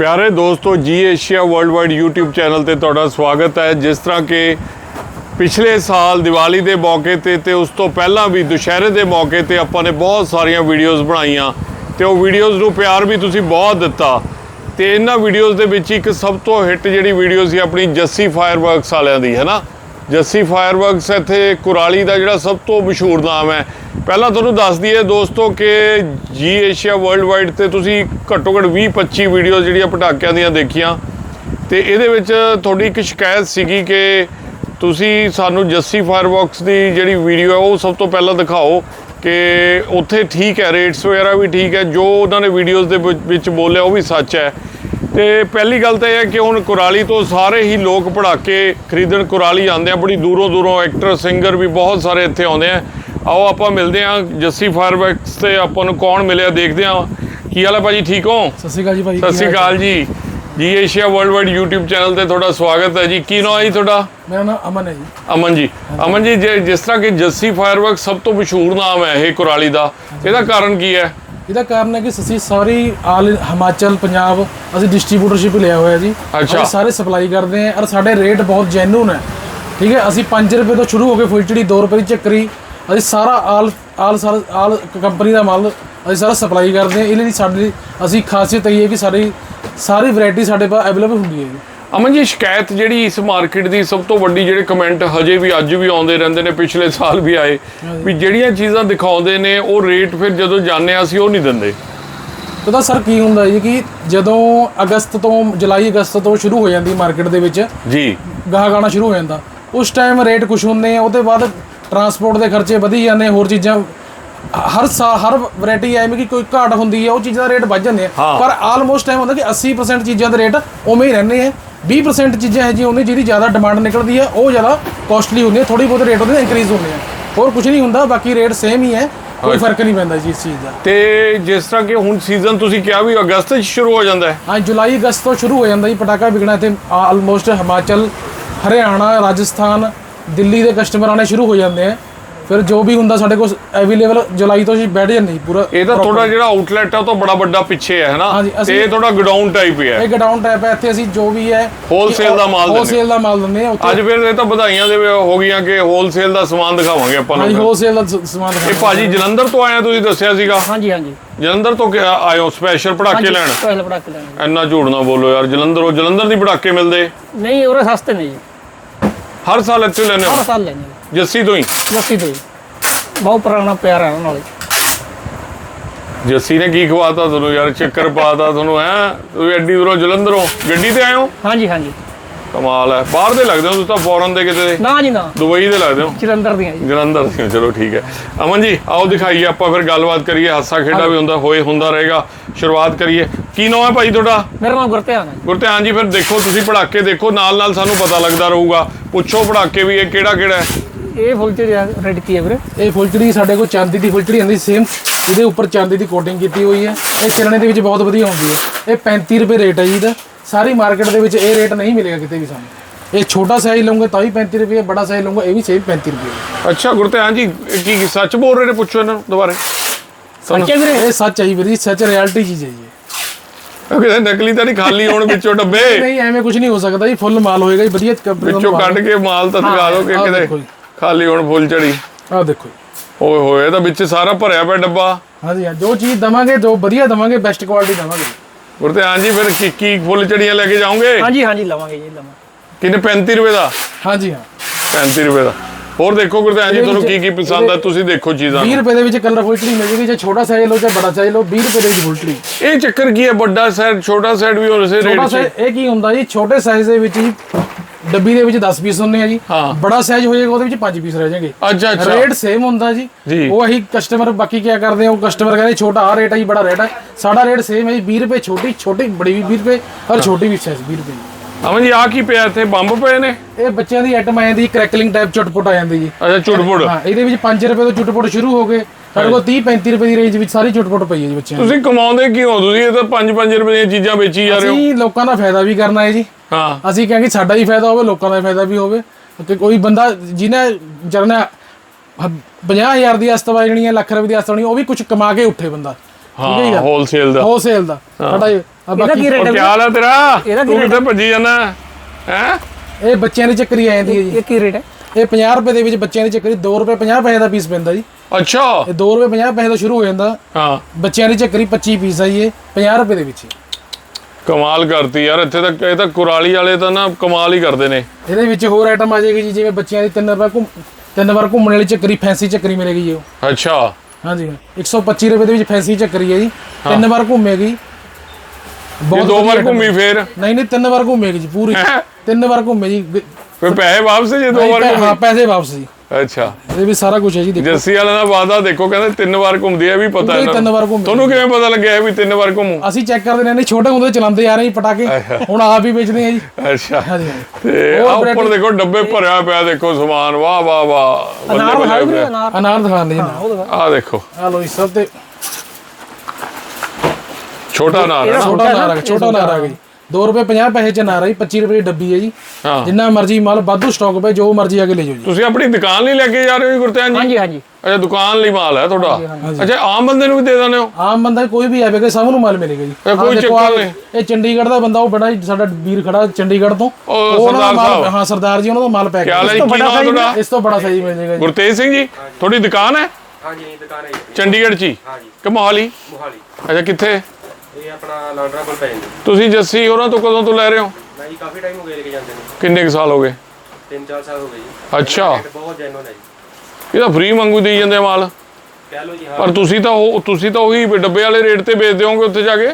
ਪਿਆਰੇ ਦੋਸਤੋ, G Asia world wide YouTube channel ਤੇ ਤੁਹਾਡਾ ਸਵਾਗਤ ਹੈ। ਜਿਸ ਤਰ੍ਹਾਂ ਕਿ ਪਿਛਲੇ ਸਾਲ ਦੀਵਾਲੀ ਦੇ ਮੌਕੇ ਤੇ ਤੇ ਉਸ ਤੋਂ ਪਹਿਲਾਂ ਵੀ ਦੁਸ਼ਹਿਰੇ ਦੇ ਮੌਕੇ ਤੇ ਆਪਾਂ ਨੇ ਬਹੁਤ ਸਾਰੀਆਂ ਵੀਡੀਓਜ਼ ਬਣਾਈਆਂ। ਤੇ ਉਹ ਵੀਡੀਓਜ਼ ਨੂੰ ਪਿਆਰ ਵੀ ਤੁਸੀਂ ਬਹੁਤ ਦਿੱਤਾ। ਤੇ ਇਹਨਾਂ ਵੀਡੀਓਜ਼ ਦੇ ਵਿੱਚ ਇੱਕ ਸਭ ਤੋਂ ਹਿੱਟ ਜਿਹੜੀ ਵੀਡੀਓ ਸੀ ਆਪਣੀ ਜੱਸੀ ਫਾਇਰਵਰਕਸ ਵਾਲਿਆਂ ਦੀ, ਹੈ ਨਾ? ਜੱਸੀ ਫਾਇਰਵਰਕਸ ਇੱਥੇ ਕੁਰਾਲੀ ਦਾ ਜਿਹੜਾ ਸਭ ਤੋਂ ਮਸ਼ਹੂਰ ਨਾਮ ਹੈ ਪਹਿਲਾਂ ਤੁਹਾਨੂੰ ਦੱਸ ਦਈਏ ਦੋਸਤੋ ਕਿ ਜੀ ਏਸ਼ੀਆ ਵਰਲਡ ਵਾਈਡ ਤੇ ਤੁਸੀਂ ਘੱਟੋ ਘੱਟ 20 25 ਵੀਡੀਓ ਜਿਹੜੀਆਂ ਪਟਾਕਿਆਂ ਦੀਆਂ ਦੇਖੀਆਂ। ਤੇ ਇਹਦੇ ਵਿੱਚ ਤੁਹਾਡੀ ਇੱਕ ਸ਼ਿਕਾਇਤ ਸੀਗੀ ਕਿ ਤੁਸੀਂ ਸਾਨੂੰ ਜੱਸੀ ਫਾਇਰਵਰਕਸ ਦੀ ਜਿਹੜੀ ਵੀਡੀਓ ਹੈ ਉਹ ਸਭ ਤੋਂ ਪਹਿਲਾਂ ਦਿਖਾਓ ਕਿ ਉੱਥੇ ਠੀਕ ਹੈ ਰੇਟਸ ਵਗੈਰਾ ਵੀ ਠੀਕ ਹੈ, ਜੋ ਉਹਨਾਂ ਨੇ ਵੀਡੀਓਜ਼ ਦੇ ਵਿੱਚ- ਵਿੱਚ ਬੋਲਿਆ ਉਹ ਵੀ ਸੱਚ ਹੈ। ਤੇ ਪਹਿਲੀ ਗੱਲ ਤਾਂ ਇਹ ਹੈ ਕਿ ਹੁਣ ਕੁਰਾਲੀ ਤੋਂ ਸਾਰੇ ਹੀ ਲੋਕ ਪੜਾਕੇ ਖਰੀਦਣ ਕੁਰਾਲੀ ਆਉਂਦੇ ਆ, ਬੜੀ ਦੂਰੋਂ ਦੂਰੋਂ ਐਕਟਰ ਸਿੰਗਰ ਵੀ ਬਹੁਤ ਸਾਰੇ ਇੱਥੇ ਆਉਂਦੇ ਆ। ਆਓ ਆਪਾਂ ਮਿਲਦੇ ਆ ਜੱਸੀ ਫਾਇਰਵਰਕਸ ਤੇ ਆਪਾਂ ਨੂੰ ਕੌਣ ਮਿਲਿਆ ਦੇਖਦੇ ਆ ਕੀ ਹਾਲ ਹੈ ਭਾਜੀ ਠੀਕ ਹੋ? ਸਤਿ ਸ਼੍ਰੀ ਅਕਾਲ ਜੀ ਭਾਈ ਸਤਿ ਸ਼੍ਰੀ ਅਕਾਲ ਜੀ। G Asia world wide YouTube channel ਤੇ ਤੁਹਾਡਾ ਸਵਾਗਤ ਹੈ ਜੀ। ਕੀ ਨਾਮ ਹੈ ਜੀ ਤੁਹਾਡਾ? ਮੇਰਾ ਨਾਮ ਅਮਨ ਹੈ ਜੀ। ਅਮਨ ਜੀ। ਅਮਨ ਜੀ ਜਿਸ ਤਰ੍ਹਾਂ ਕਿ ਜੱਸੀ ਫਾਇਰਵਰਕਸ ਸਭ ਤੋਂ ਮਸ਼ਹੂਰ ਨਾਮ ਹੈ ਇਹ ਕੁਰਾਲੀ ਦਾ। ਇਹਦਾ ਕਾਰਨ ਕੀ ਹੈ? ਇਹਦਾ ਕਾਰਨ ਹੈ ਕਿ ਅਸੀਂ ਸਾਰੀ ਆਲ ਹਿਮਾਚਲ ਪੰਜਾਬ ਅਸੀਂ ਡਿਸਟ੍ਰੀਬਿਊਟਰਸ਼ਿਪ ਲਿਆ ਹੋਇਆ ਜੀ। ਅਸੀਂ ਸਾਰੇ ਸਪਲਾਈ ਕਰਦੇ ਹਾਂ ਔਰ ਸਾਡੇ ਰੇਟ ਬਹੁਤ ਜੈਨੂਨ ਹੈ। ਠੀਕ ਹੈ ਅਸੀਂ 5 ਰੁਪਏ ਤੋਂ ਸ਼ੁਰੂ ਹੋ ਕੇ ਫੁੱਲਚੜੀ 2 ਰੁਪਏ ਦੀ ਚੱਕਰੀ ਅਸੀਂ ਸਾਰਾ ਆਲ ਆਲ ਸਾਰਾ ਆਲ ਕੰਪਨੀ ਦਾ ਮਾਲ ਅਸੀਂ ਸਾਰਾ ਸਪਲਾਈ ਕਰਦੇ ਹਾਂ। ਇਹਦੇ ਲਈ ਸਾਡੀ ਅਸੀਂ ਖਾਸੀਅਤ ਇਹ ਹੈ ਕਿ ਸਾਰੀ ਸਾਰੀ ਵੈਰਾਈਟੀ ਸਾਡੇ ਪਾਸ ਅਵੇਲੇਬਲ ਹੁੰਦੀ ਹੈ ਜੀ। ਅਮਨ ਜੀ ਸ਼ਿਕਾਇਤ ਜਿਹੜੀ ਇਸ ਮਾਰਕੀਟ ਦੀ ਸਭ ਤੋਂ ਵੱਡੀ ਜਿਹੜੇ ਕਮੈਂਟ ਹਜੇ ਵੀ ਅੱਜ ਵੀ ਆਉਂਦੇ ਰਹਿੰਦੇ ਨੇ ਪਿਛਲੇ ਸਾਲ ਵੀ ਆਏ ਵੀ ਜਿਹੜੀਆਂ ਚੀਜ਼ਾਂ ਦਿਖਾਉਂਦੇ ਨੇ ਉਹ ਰੇਟ ਫਿਰ ਜਦੋਂ ਜਾਂਦੇ ਹਾਂ ਅਸੀਂ ਉਹ ਨਹੀਂ ਦਿੰਦੇ। ਪਤਾ ਸਰ ਕੀ ਹੁੰਦਾ ਜੀ ਕਿ ਜਦੋਂ ਅਗਸਤ ਤੋਂ ਜੁਲਾਈ ਅਗਸਤ ਤੋਂ ਸ਼ੁਰੂ ਹੋ ਜਾਂਦੀ ਮਾਰਕੀਟ ਦੇ ਵਿੱਚ ਜੀ। ਗਾਹਕ ਆਉਣਾ ਸ਼ੁਰੂ ਹੋ ਜਾਂਦਾ। ਉਸ ਟਾਈਮ ਰੇਟ ਕੁਛ ਹੁੰਦੇ ਆ ਉਹਦੇ ਬਾਅਦ ਟਰਾਂਸਪੋਰਟ ਦੇ ਖਰਚੇ ਵਧੀ ਜਾਂਦੇ ਹੋਰ ਚੀਜ਼ਾਂ। ਹਰ ਸਾ ਹਰ ਵੈਰਾਈਟੀ ਐਵੇਂ ਕਿ ਕੋਈ ਘਾਟ ਹੁੰਦੀ ਹੈ ਉਹ ਚੀਜ਼ਾਂ ਦਾ ਰੇਟ ਵੱਧ ਜਾਂਦੇ ਆ। ਪਰ ਆਲਮੋਸਟ ਟਾਈਮ ਹੁੰਦਾ ਕਿ 80% ਚੀਜ਼ਾਂ ਦੇ ਰੇਟ ਉਵੇਂ ਹੀ ਰਹਿੰਦੇ ਆ। 20% ਚੀਜ਼ਾਂ ਹੈ ਜੀ ਉਹਦੀ ਜਿਹੜੀ ਜ਼ਿਆਦਾ ਡਿਮਾਂਡ ਨਿਕਲਦੀ ਹੈ ਉਹ ਜ਼ਿਆਦਾ ਕਾਸਟਲੀ ਹੁੰਦੀ ਹੈ ਥੋੜੀ ਬਹੁਤ ਰੇਟ ਉਹਦੇ ਇੰਕਰੀਜ਼ ਹੁੰਦੇ ਆ। ਹੋਰ ਕੁਝ ਨਹੀਂ ਹੁੰਦਾ ਬਾਕੀ ਰੇਟ ਸੇਮ ਹੀ ਹੈ ਕੋਈ ਫ਼ਰਕ ਨਹੀਂ ਪੈਂਦਾ ਜੀ ਇਸ ਚੀਜ਼ ਦਾ। ਤੇ ਜਿਸ ਤਰ੍ਹਾਂ ਕਿ ਹੁਣ ਸੀਜ਼ਨ ਤੁਸੀਂ ਕਿਹਾ ਵੀ ਅਗਸਤ 'ਚ ਸ਼ੁਰੂ ਹੋ ਜਾਂਦਾ ਹੈ। ਹਾਂ ਜੁਲਾਈ ਅਗਸਤ ਤੋਂ ਸ਼ੁਰੂ ਹੋ ਜਾਂਦਾ ਜੀ ਪਟਾਕਾ ਵਿਕਣਾ ਇੱਥੇ ਆਲਮੋਸਟ ਹਿਮਾਚਲ ਹਰਿਆਣਾ ਰਾਜਸਥਾਨ ਦਿੱਲੀ ਦੇ ਕਸਟਮਰ ਆਉਣੇ ਸ਼ੁਰੂ ਹੋ ਜਾਂਦੇ ਆ। ਫਿਰ ਜੋ ਵੀ ਹੁੰਦਾ ਸਾਡੇ ਕੋਲ ਅਵੇਲੇਬਲ ਜੁਲਾਈ ਤੋਂ ਜੀ ਬੈਠ ਜਾਂਦੇ ਪੂਰਾ ਇਹ ਤਾਂ ਤੁਹਾਡਾ ਜਿਹੜਾ ਆਊਟਲੈਟ ਹੈ ਉਹ ਤਾਂ ਬੜਾ ਵੱਡਾ ਪਿੱਛੇ ਹੈ ਹਨਾ? ਹਾਂਜੀ, ਇਹ ਤੁਹਾਡਾ ਗਡਾਊਨ ਟਾਈਪ ਹੀ ਹੈ ਇਹ ਗਡਾਊਨ ਟਾਈਪ ਹੈ ਇੱਥੇ ਅਸੀਂ ਜੋ ਵੀ ਹੈ Wholesale ਦਾ ਮਾਲ ਦਿੰਦੇ। ਹੋਲਸੇਲ ਦਾ ਮਾਲ ਦਿੰਦੇ ਆ ਅੱਜ ਫਿਰ ਇਹ ਤਾਂ ਵਧਾਈਆਂ ਦੇ ਹੋ ਗਈਆਂ ਕਿ ਹੋਲਸੇਲ ਦਾ ਸਮਾਨ ਦਿਖਾਵਾਂਗੇ ਆਪਾਂ ਹਾਂਜੀ ਨੂੰ। ਹੋਲਸੇਲ ਦਾ ਸਮਾਨ ਇਹ ਭਾਜੀ ਜਲੰਧਰ ਤੋਂ ਆਇਆ ਤੁਸੀਂ ਦੱਸਿਆ ਸੀਗਾ? ਹਾਂਜੀ ਹਾਂਜੀ। ਜਲੰਧਰ ਤੋਂ ਹੋ ਸਪੈਸ਼ਲ ਪੜਾਕੇ ਲੈਣ? ਪਹਿਲੇ ਪੜਾਕੇ ਲੈਣੇ। ਇੰਨਾ ਝੂਠ ਨਾ ਬੋਲੋ ਯਾਰ ਜਲੰਧਰੋਂ ਜਲੰਧਰ ਦੀ ਪੜਾਕੇ ਮਿਲਦੇ। ਨਹੀਂ ਉਰੇ ਸਸਤੇ ਨੇ ਜੀ। ਹਰ ਸਾਲ ਇੱਥੇ ਲੈਣੇ ਹਰ ਹੋ ਸਾਲ ਲੈਣੇ ਜੱਸੀ ਤੋਂ ਹੀ? ਲੱਸੀ ਤੋਂ ਜੀ ਬਹੁਤ ਪੁਰਾਣਾ ਪਿਆਰ ਹੈ ਉਹਨਾਂ ਨਾਲ ਜੱਸੀ ਨੇ ਕੀ ਖਵਾਤਾ ਤੁਹਾਨੂੰ ਯਾਰ? ਚੱਕਰ ਪਾਤਾ ਤੁਹਾਨੂੰ ਹੈ? ਤੁਸੀਂ ਐਡੀ ਦੂਰੋਂ ਜਲੰਧਰੋਂ ਗੱਡੀ ਤੇ ਆਏ ਹੋ? ਹਾਂਜੀ ਹਾਂਜੀ। ਕਮਾਲ ਹੈ। ਬਾਹਰ ਦੇ ਲੱਗਦੇ ਹੋ ਤੁਸੀਂ ਤਾਂ ਫੋਰਨ ਦੇ ਕਿਤੇ? ਨਾ ਜੀ ਨਾ। ਦੁਬਈ ਦੇ ਲੱਗਦੇ ਹੋ? ਜਲੰਧਰ ਦੀਆਂ ਜੀ। ਜਲੰਧਰ ਦੇ ਹੋ, ਚਲੋ ਠੀਕ ਹੈ। ਅਮਨ ਜੀ ਆਓ ਦਿਖਾਈਏ ਆਪਾਂ ਫਿਰ ਗੱਲਬਾਤ ਕਰੀਏ ਹਾਸਾ ਖੇਡਾ ਵੀ ਹੁੰਦਾ ਹੋਏ ਹੁੰਦਾ ਰਹੇਗਾ ਸ਼ੁਰੂਆਤ ਕਰੀਏ। ਕੀ ਨਾਮ ਹੈ ਭਾਈ ਤੁਹਾਡਾ? ਮੇਰਾ ਨਾਮ ਗੁਰਧਿਆਨ ਹੈ। ਗੁਰਧਿਆਨ ਜੀ ਫਿਰ ਦੇਖੋ ਤੁਸੀਂ ਪੜਾਕੇ ਦੇਖੋ ਨਾਲ ਨਾਲ ਸਾਨੂੰ ਪਤਾ ਲੱਗਦਾ ਰਹੂਗਾ। ਪੁੱਛੋ ਪੜਾਕੇ ਵੀ ਇਹ ਕਿਹੜਾ ਕਿਹੜਾ ਹੈ? ਇਹ ਫੁੱਲਚੜੀ ਰੈਡ ਕੀ ਹੈ ਵੀਰੇ? ਇਹ ਫੁੱਲਚੜੀ ਸਾਡੇ ਕੋਲ ਚਾਂਦੀ ਦੀ ਫੁੱਲਚੜੀ ਆਉਂਦੀ ਸੇਮ ਇਹਦੇ ਉੱਪਰ ਚਾਂਦੀ ਦੀ ਕੋਟਿੰਗ ਕੀਤੀ ਹੋਈ ਹੈ। ਇਹ ਚੱਲਣੇ ਦੇ ਵਿੱਚ ਬਹੁਤ ਵਧੀਆ ਹੁੰਦੀ ਹੈ। ਇਹ 35 ਰੁਪਏ ਰੇਟ ਹੈ ਜੀ ਇਹਦਾ। ਸਾਰੀ ਮਾਰਕੀਟ ਦੇ ਵਿੱਚ ਇਹ ਰੇਟ ਨਹੀਂ ਮਿਲੇਗਾ ਕਿਤੇ ਵੀ ਸਾਨੂੰ। ਇਹ ਛੋਟਾ ਸਾਈਜ਼ ਲਵਾਂਗੇ ਤਾਂ ਵੀ 35 ਰੁਪਏ ਬੜਾ ਸਾਈਜ਼ ਲਵਾਂਗਾ ਇਹ ਵੀ ਸੇਮ 35 ਰੁਪਏ। ਅੱਛਾ ਗੁਰਧਿਆਨ ਜੀ ਕੀ ਕੀ ਸੱਚ ਬੋਲ ਰਹੇ ਨੇ? ਪੁੱਛੋ ਇਹਨਾਂ ਨੂੰ ਦੁਬਾਰੇ। ਸੱਚੇ ਵੀਰੇ? ਇਹ ਸੱਚ ਹੈ ਵੀਰ ਸੱਚ ਰਿਐਲਿਟੀ ਚੀਜ਼ ਹੈ ਜੀ ਇਹ। ਕਿਤੇ ਨਕਲੀ ਤਾਂ ਨਹੀਂ ਖਾਲੀ ਹੋਣ ਵਿੱਚੋਂ ਡੱਬੇ। ਨਹੀਂ ਐਵੇਂ ਕੁਝ ਨਹੀਂ ਹੋ ਸਕਦਾ ਜੀ ਫੁੱਲ ਮਾਲ ਹੋਏਗਾ ਜੀ ਵਧੀਆ ਕੰਪਨੀ ਦਾ ਵਿੱਚੋਂ ਕੱਢ ਕੇ ਮਾਲ ਤਾਂ ਦਿਖਾ ਦਿਓ ਕਿ ਕਿਤੇ। ਖਾਲੀ ਹੋਣ ਫੁੱਲ ਝੜੀ ਆਹ ਦੇਖੋ। ਓਏ ਹੋਏ ਇਹ ਤਾਂ ਵਿੱਚ ਸਾਰਾ ਭਰਿਆ ਪਿਆ ਡੱਬਾ। ਹਾਂਜੀ ਹਾਂ ਜੋ ਚੀਜ਼ ਦਵਾਂਗੇ ਜੋ ਵਧੀਆ ਦਵਾਂਗੇ ਬੈਸਟ ਕੁਆਲਿਟੀ ਦਵਾਂਗੇ। ਗੁਰਧਿਆਨ ਜੀ ਫਿਰ ਕੀ ਕੀ ਫੁੱਲ ਝੜੀਆਂ ਲੈ ਕੇ ਜਾਓਗੇ? ਹਾਂਜੀ ਹਾਂਜੀ ਲਵਾਂਗੇ ਜੀ ਲਵਾਂਗੇ। ਕਿੰਨੇ 35 ਰੁਪਏ ਦਾ? ਹਾਂਜੀ ਹਾਂ। 35 ਰੁਪਏ ਦਾ। ਹੋਰ ਦੇਖੋ ਗੁਰਧਿਆਨ ਜੀ ਤੁਹਾਨੂੰ ਕੀ ਕੀ ਪਸੰਦ ਆ? ਤੁਸੀਂ ਦੇਖੋ ਚੀਜ਼ਾਂ 20 ਨੂੰ। ਰੁਪਏ ਦੇ ਵਿੱਚ ਕਲਰ ਫੁੱਲਚੜੀ ਮਿਲ ਜੇਗੀ ਜੇ ਛੋਟਾ ਸਾਈਜ਼ ਲਓ ਚਾਹੇ ਬੜਾ ਸਾਈਜ਼ ਲਓ 20 ਰੁਪਏ ਦੇ ਵਿੱਚ ਫੁੱਲਚੜੀ ਇਹ ਚੱਕਰ ਕੀ ਹੈ? ਵੱਡਾ ਸਾਈਡ ਛੋਟਾ ਸਾਈਡ ਵੀ ਉਸੇ ਛੋਟਾ ਰੇਟ 'ਚ ਸਾਈਜ਼ ਇਹ ਕੀ ਹੁੰਦਾ ਜੀ? ਛੋਟੇ ਸਾਈਜ਼ ਦੇ ਵਿੱਚ ਜੀ ਡੱਬੀ ਦੇ ਵਿੱਚ 10 ਪੀਸ ਹੁੰਦੇ ਆ ਜੀ। ਹਾਂ। ਬੜਾ ਸਾਈਜ਼ ਹੋਏਗਾ ਉਹਦੇ ਵਿੱਚ 5 ਪੀਸ ਰਹਿ ਜਾਣਗੇ। ਅੱਛਾ ਅੱਛਾ। ਰੇਟ ਸੇਮ ਹੁੰਦਾ ਜੀ। ਉਹ ਅਸੀਂ ਕਸਟਮਰ ਬਾਕੀ ਕੀ ਕਰਦੇ ਆ ਉਹ ਕਸਟਮਰ ਕਹਿੰਦੇ ਛੋਟਾ ਆ ਰੇਟ ਹੈ ਜੀ ਬੜਾ ਰੇਟ ਹੈ ਸਾਡਾ ਰੇਟ ਸੇਮ ਹੈ ਜੀ 20 ਰੁਪਏ ਛੋਟੀ ਛੋਟੀ ਬੜੀ ਵੀ 20 ਰੁਪਏ ਔਰ ਛੋਟੀ ਵੀ ਸਾਈਜ਼ 20 ਰੁਪਏ। ਅਮਨ ਜੀ ਆ ਕੀ ਪਿਆ ਇੱਥੇ? ਬੰਬ ਪਏ ਨੇ? ਇਹ ਬੱਚਿਆਂ ਦੀ ਆਈਟਮ ਆ ਜਾਂਦੀ ਕਰੈਕਲਿੰਗ ਟਾਈਪ ਚੁਟਪੁਟ ਆ ਜਾਂਦੀ ਜੀ। ਅੱਛਾ ਚੁਟਪੁਟ। ਹਾਂ ਇਹਦੇ ਵਿੱਚ 5 ਰੁਪਏ ਤੋਂ ਚੁਟਪੁਟ ਸ਼ੁਰੂ ਹੋ ਗਏ। ਸਾਡੇ ਕੋਲ 30 35 ਰੁਪਏ ਦੀ ਰੇਂਜ ਵਿੱਚ ਸਾਰੀ ਚੁਟਪੁਟ ਪਈ ਹੈ ਜੀ ਬੱਚਿਆਂ ਦੀ। ਤੁਸੀਂ ਕਮਾਉਂਦੇ ਕੀ ਹੋ? ਤੁਸੀਂ ਇਹ ਤਾਂ 5-5 ਰੁਪਏ ਦੀਆਂ ਚੀਜ਼ਾਂ ਵੇਚੀ ਜਾ ਰਹੇ ਹੋ। ਅਸੀਂ ਲੋਕਾਂ ਦਾ ਫਾਇਦਾ ਵੀ ਕਰਨਾ ਹੈ ਜੀ। ਹਾਂ। ਅਸੀਂ ਕਹਿੰਗੇ ਸਾਡਾ ਵੀ ਫਾਇਦਾ ਹੋਵੇ ਲੋਕਾਂ ਦਾ ਫਾਇਦਾ ਵੀ ਹੋਵੇ। ਕਿ ਕੋਈ ਬੰਦਾ ਜਿਹਨੇ ਜਰਨਾ 50000 ਦੀ ਅਸਤਵਾ ਜਣੀ ਹੈ ਲੱਖ ਰੁਪਏ ਦੀ ਅਸਤਵਾ ਉਹ ਵੀ ਕੁਝ ਕਮਾ ਕੇ ਉੱਠੇ ਬੰਦਾ। ਠੀਕ ਹੈ ਹਾਂ ਹੋਲਸੇਲ ਦਾ। ਹੋਲਸੇਲ ਦਾ। ਸਾਡਾ ਇਹ ਇਹਦਾ ਕੀ ਰੇਟ ਕੀ ਹੈ ਹਾਲ ਹੈ ਤੇਰਾ? ਇਹਦਾ ਕੀ ਤੂੰ ਕਿੱਥੇ ਭੱਜੀ ਜਾਂਦਾ? ਹੈ? ਇਹ ਬੱਚਿਆਂ ਦੀ ਚੱਕਰੀ ਆ ਜਾਂਦੀ ਹੈ ਜੀ। ਇਹ ਕੀ ਰੇਟ ਹੈ? ਇਹ 50 ਰੁਪਏ ਦੇ ਵਿੱਚ ਬੱਚਿਆਂ ਦੀ ਚੱਕਰੀ 2 ਰੁਪਏ 50 ਪੈਸੇ ਦਾ ਪੀਸ ਪੈਂਦਾ ਜੀ। ਅੱਛਾ। ਇਹ 2 ਰੁਪਏ 50 ਪੈਸੇ ਤੋਂ ਸ਼ੁਰੂ ਹੋ ਜਾਂਦਾ। ਹਾਂ। ਬੱਚਿਆਂ ਦੀ ਚੱਕਰੀ 25 ਪੀਸ ਆ ਜੀ ਇਹ 50 ਰੁਪਏ ਦੇ ਵਿੱਚ। ਕਮਾਲ ਕਰਤੀ ਯਾਰ ਇੱਥੇ ਤਾਂ ਇਹ ਤਾਂ ਕੁਰਾਲੀ ਵਾਲੇ ਤਾਂ ਨਾ ਕਮਾਲ ਹੀ ਕਰਦੇ ਨੇ। ਇਹਦੇ ਵਿੱਚ ਹੋਰ ਆਈਟਮ ਆ ਜਾਏਗੀ ਜੀ ਜਿਵੇਂ ਬੱਚਿਆਂ ਦੀ ਤਿੰਨ ਘੁੰਮ ਤਿੰਨ ਵਾਰ ਘੁੰਮਣ ਵਾਲੀ ਚੱਕਰੀ ਫੈਂਸੀ ਚੱਕਰੀ ਮਿਲੇਗੀ ਜੀ ਉਹ। ਅੱਛਾ। ਹਾਂਜੀ 125 ਰੁਪਏ ਦੇ ਵਿੱਚ ਫੈਂਸੀ ਚੱਕਰੀ ਹੈ ਜੀ। ਤਿੰਨ ਵਾਰ ਘੁੰਮੇਗੀ। ਇਹ ਦੋ ਵਾਰ ਘੁੰਮੀ ਫੇਰ? ਨਹੀਂ ਨਹੀਂ ਤਿੰਨ ਵਾਰ ਘੁੰਮੇਗੀ ਜੀ ਪੂਰੀ? ਤਿੰਨ ਵਾਰ ਘੁੰਮੇ ਜੀ ਫਿਰ ਪੈਸੇ ਵਾਪਸ ਜੇ ਦੋ ਵਾਰ ਹਾਂ ਪੈਸੇ ਵਾਪਸ ਜੀ। ਅੱਛਾ। ਇਹਦੇ ਵੀ ਸਾਰਾ ਕੁਝ ਹੈ ਜੀ ਦੇਖੋ। ਜੱਸੀ ਵਾਲਾ ਦਾ ਵਾਦਾ ਦੇਖੋ ਕਹਿੰਦੇ ਤਿੰਨ ਵਾਰ ਘੁੰਮਦੀ ਹੈ ਇਹ ਵੀ ਪਤਾ ਇਹਨਾਂ ਤਿੰਨ। ਵਾਰ ਘੁੰਮੀ ਤੁਹਾਨੂੰ ਕਿਵੇਂ ਪਤਾ ਲੱਗਿਆ ਇਹ ਵੀ ਤਿੰਨ ਵਾਰ ਘੁੰਮੂ? ਅਸੀਂ ਚੈੱਕ ਕਰਦੇ ਨੇ ਨਹੀਂ ਛੋਟੇ ਹੁੰਦੇ ਚਲਾਉਂਦੇ ਆ ਰਹੇ ਜੀ ਪਟਾਕੇ। ਹੁਣ ਆਪ ਹੀ ਵੇਚਦੇ ਆ ਜੀ। ਅੱਛਾ। ਤੇ ਹੋਰ ਆ ਉੱਪਰ ਦੇਖੋ ਡੱਬੇ ਭਰਿਆ ਪਿਆ ਦੇਖੋ ਸਮਾਨ। ਵਾਹ ਵਾਹ ਵਾਹ। ਅਨਾਰ ਵੀਰੇ ਅਨਾਰ ਅਨਾਰ ਦਿਖਾਉਂਦੇ ਜੀ ਉਹ ਦਿਖਾ। ਆ ਦੇਖੋ। ਆ ਲੋ ਜੀ ਸਭ ਤੇ ਛੋਟਾ ਨਾਰ ਹੈ ਨਾ? ਛੋਟਾ ਅਨਾਰ ਛੋਟਾ ਅਨਾਰ ਆ ਗਿਆ ਜੀ 2 ਰੁਪਏ 50 ਪੈਸੇ ਚ ਆ ਜੀ 25 ਰੁਪਏ ਦੀ ਡੱਬੀ ਹੈ ਜੀ। ਹਾਂ। ਜਿੰਨਾ ਮਰਜ਼ੀ ਮਾਲ ਵਾਧੂ ਸਟਾਕ ਪਏ ਜੋ ਮਰਜ਼ੀ ਆ ਕੇ ਲੈ ਜਾਓ ਜੀ। ਤੁਸੀਂ ਆਪਣੀ ਦੁਕਾਨ ਲਈ ਲੈ ਕੇ ਜਾ ਰਹੇ ਹੋ ਜੀ ਗੁਰਤਿਆਨ ਜੀ? ਹਾਂਜੀ ਹਾਂਜੀ। ਅੱਛਾ ਦੁਕਾਨ ਲਈ ਮਾਲ ਹੈ ਤੁਹਾਡਾ? ਅੱਛਾ ਆਮ ਬੰਦੇ ਨੂੰ ਵੀ ਦੇ ਦਿੰਦੇ ਹੋ? ਆਮ ਬੰਦਾ ਕੋਈ ਵੀ ਆਵੇਗਾ ਸਭ ਨੂੰ ਮਾਲ ਮਿਲੇਗਾ ਜੀ। ਇਹ ਕੋਈ ਆਹ ਦੇਖੋ ਚੱਕਰ ਆਹ ਨਹੀਂ। ਇਹ ਚੰਡੀਗੜ੍ਹ ਦਾ ਬੰਦਾ ਉਹ ਬੜਾ ਸਾਡਾ ਵੀਰ ਖੜਾ ਚੰਡੀਗੜ੍ਹ ਤੋਂ। ਉਹ ਉਹਨਾਂ ਦਾ ਸਰਦਾਰ ਮਾਲ ਸਾਹਿਬ। ਹਾਂ ਸਰਦਾਰ ਜੀ ਉਹਨਾਂ ਦਾ ਮਾਲ ਪੈਕ ਕੀ ਹਾਲ ਹੈ। ਜੀ? ਤੋਂ ਕੀ ਬੜਾ ਨਾਮ ਤੁਹਾਡਾ ਇਸ ਤੋਂ ਬੜਾ ਸਾਈਜ਼ ਮਿਲ ਜਾਏਗਾ ਜੀ। ਗੁਰਤੇਜ ਸਿੰਘ ਜੀ ਤੁਹਾਡੀ ਦੁਕਾਨ ਹੈ? ਹਾਂਜੀ ਦੁਕਾਨ ਹੈ ਜੀ। ਚੰਡੀਗੜ੍ਹ 'ਚ ਹੀ? ਹਾਂਜੀ। ਕਿ ਮੋਹਾਲੀ? ਮੋਹਾਲੀ। ਅੱਛਾ ਕਿੱਥੇ? ਇਹ ਆਪਣਾ ਲਾਂਡਰਾ ਕੋਲ ਪੈ ਜਾਂਦੀ ਤੁਸੀਂ ਜੱਸੀ ਉਹਨਾਂ ਤੋਂ ਕਦੋਂ ਤੋਂ ਲੈ ਰਹੇ ਹੋ? ਮੈਂ ਜੀ ਕਾਫੀ ਟਾਈਮ ਹੋ ਗਿਆ ਲੈ ਕੇ ਜਾਂਦੇ ਨੇ। ਕਿੰਨੇ ਕੁ ਸਾਲ ਹੋ ਗਏ? 3-4 ਸਾਲ ਹੋ ਗਏ ਜੀ। ਅੱਛਾ। ਰੇਟ ਬਹੁਤ ਜੈਨੂਨ ਹੈ ਜੀ। ਇਹ ਤਾਂ ਫ੍ਰੀ ਵਾਂਗੂ ਦੇਈ ਜਾਂਦੇ ਆ ਮਾਲ। ਕਹਿ ਲਓ ਜੀ ਹਾਂ। ਪਰ ਤੁਸੀਂ ਤਾਂ ਉਹ ਤੁਸੀਂ ਤਾਂ ਉਹੀ ਡੱਬੇ ਵਾਲੇ ਰੇਟ ਤੇ ਵੇਚਦੇ ਹੋਗੇ ਉੱਥੇ ਜਾ ਕੇ?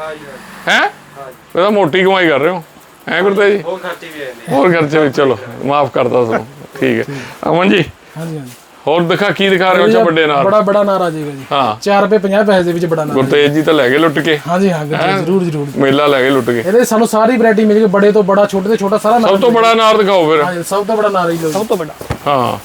ਹਾਂ ਜੀ ਹਾਂ। ਹੈ? ਜੀ। ਇਹ ਤਾਂ ਮੋਟੀ ਕਮਾਈ ਕਰ ਰਹੇ ਹੋ। ਹੈ ਗੁਰਤੇਜ ਜੀ? ਬਹੁਤ ਖਰਚੇ ਵੀ ਆ ਜਾਂਦੇ। ਹੋਰ ਖਰਚੇ ਵੀ ਚਲੋ ਮਾਫ ਕਰਦਾ ਤੁਹਾਨੂੰ। ਠੀਕ ਹੈ। ਅਮਨ ਜੀ? ਹਾਂਜੀ ਹਾਂਜੀ। ਹੋਰ ਦਿਖਾ ਕੀ ਦਿਖਾ ਰਹੇ ਹੋ ਅੱਛਾ ਵੱਡੇ ਨਾਲ? ਬੜਾ ਬੜਾ ਨਾਰ ਆ ਜਾਏਗਾ ਜੀ। ਹਾਂ। 4 ਰੁਪਏ 50 ਪੈਸੇ ਦੇ ਵਿੱਚ ਬੜਾ ਨਾਰ ਗੁਰਤੇਜ ਜੀ ਤਾਂ ਲੈ ਗਏ ਲੁੱਟ ਕੇ। ਹਾਂਜੀ ਹਾਂ ਜ਼ਰੂਰ ਜ਼ਰੂਰ। ਮੇਲਾ ਲੈ ਗਏ ਲੁੱਟ ਕੇ। ਇਹਦੇ ਸਾਨੂੰ ਸਾਰੀ ਵੈਰਾਈਟੀ ਮਿਲ ਜਾਏਗੀ ਬੜੇ ਤੋਂ ਬੜਾ ਛੋਟੇ ਤੋਂ ਛੋਟਾ ਸਾਰਾ ਨਾਰ ਸਭ ਤੋਂ ਬੜਾ ਨਾਰ ਦਿਖਾਓ ਫਿਰ। ਹਾਂਜੀ ਸਭ ਤੋਂ ਬੜਾ ਨਾਰ ਹੀ ਲਓ ਸਭ ਤੋਂ ਵੱਡਾ। ਹਾਂ।